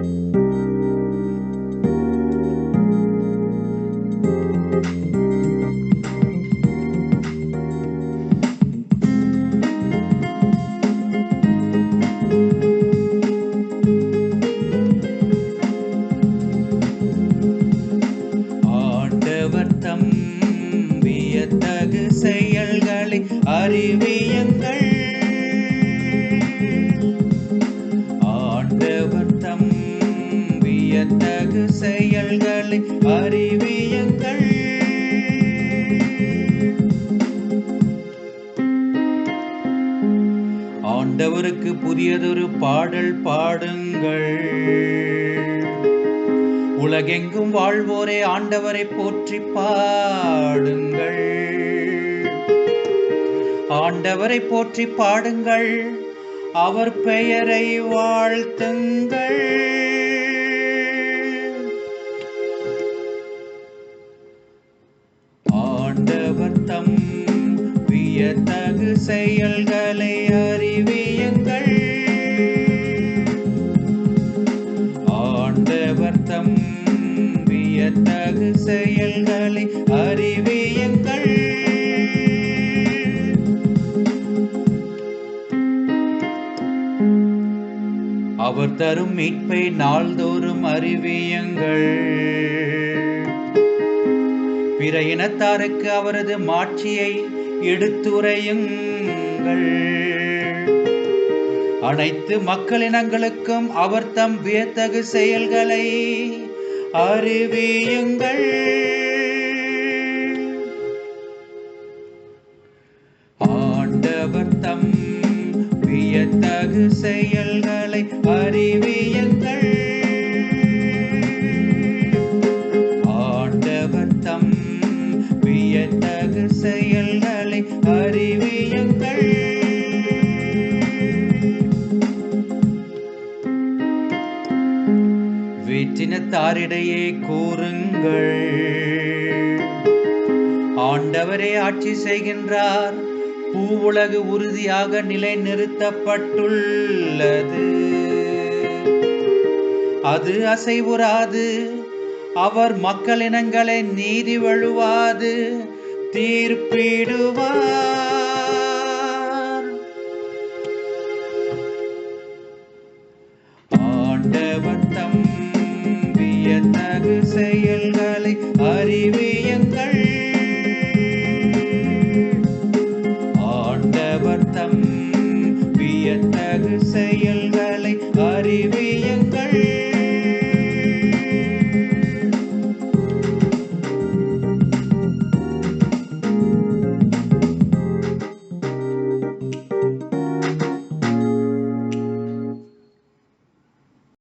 ஆண்டவர் செயல்களை அறிவியுங்கள். ஆண்டவருக்கு புதியதொரு பாடல் பாடுங்கள். உலகெங்கும் வாழ்வோரே ஆண்டவரை போற்றி பாடுங்கள். ஆண்டவரை போற்றி பாடுங்கள். அவர் பெயரை வாழ்த்துங்கள். வியத்தகு செயல்களை அறிவியுங்கள். ஆண்டவர் தம் வியத்தகு செயல்களை அறிவியுங்கள். அவர் தரும் மீட்பை நாள்தோறும் அறிவியுங்கள். பிற இனத்தாருக்கு அவரது மாட்சியை எடுத்துரையுங்கள். அனைத்து மக்களினங்களுக்கும் அவர் தம் வியத்தகு செயல்களை அறிவியுங்கள். வேற்றினத்தாரிடையே கூறுங்கள். ஆண்டவரே ஆட்சி செய்கின்றார். பூவுலகு உறுதியாக நிலைநிறுத்தப்பட்டுள்ளது. அது அசைவுறாது. அவர் மக்களினங்களை நீதி வழுவாது. தீர்ப்பிடுவார். ஆண்டவர் தம் அழகு செயல்களை அறிவியுங்கள் ஆண்டவர் தம் வியத்தகு செயல்கள்